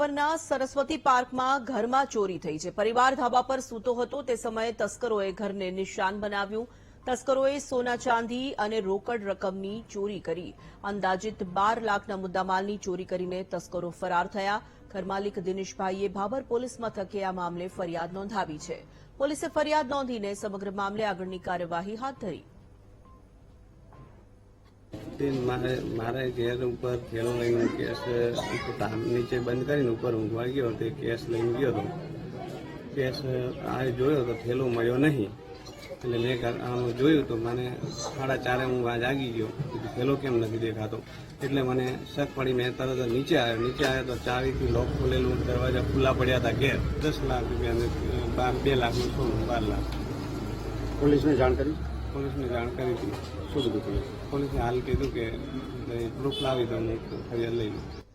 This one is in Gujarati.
વિસાવદરના સરસ્વતી પાર્કમાં ઘરમાં ચોરી થઈ છે. પરિવાર ધાબા પર સૂતો હતો. તે સમયે તસ્કરોએ ઘરને નિશાન બનાવ્યું. તસ્કરોએ સોના ચાંદી અને રોકડ રકમની ચોરી કરી. અંદાજિત બાર લાખના મુદ્દામાલની ચોરી કરીને તસ્કરો ફરાર થયા. ઘરમાલિક દિનેશભાઈએ ભાભર પોલીસ મથકે આ મામલે ફરિયાદ નોંધાવી છે. પોલીસે ફરિયાદ નોંધીને સમગ્ર મામલે આગળની કાર્યવાહી હાથ ધરી. તે મારે મારે ઘેર ઉપર થેલો લઈને કેસ નીચે બંધ કરીને ઉપર ઊંઘવા ગયો તે કેસ લઈને ગયો હતો. કેસ, આ જોયો તો થેલો મળ્યો નહીં. એટલે મેં આમ જોયું તો મને સાડા ચારે હું આ જાગી ગયો. થેલો કેમ નથી દેખાતો? એટલે મને શક પડી, મેં તરત નીચે આવ્યો. નીચે આવ્યો તો ચાવીથી લોક ખોલેલું, દરવાજા ખુલ્લા પડ્યા હતા ઘેર. દસ લાખ રૂપિયા બે લાખનું સોનું બાર લાખ. પોલીસને જાણ કરી? પોલીસને જાણ કરી હતી. શું કીધું પોલીસે હાલ કીધું કે પ્રૂફ લાવી દો હું ફરિયાદ લઈ લઉં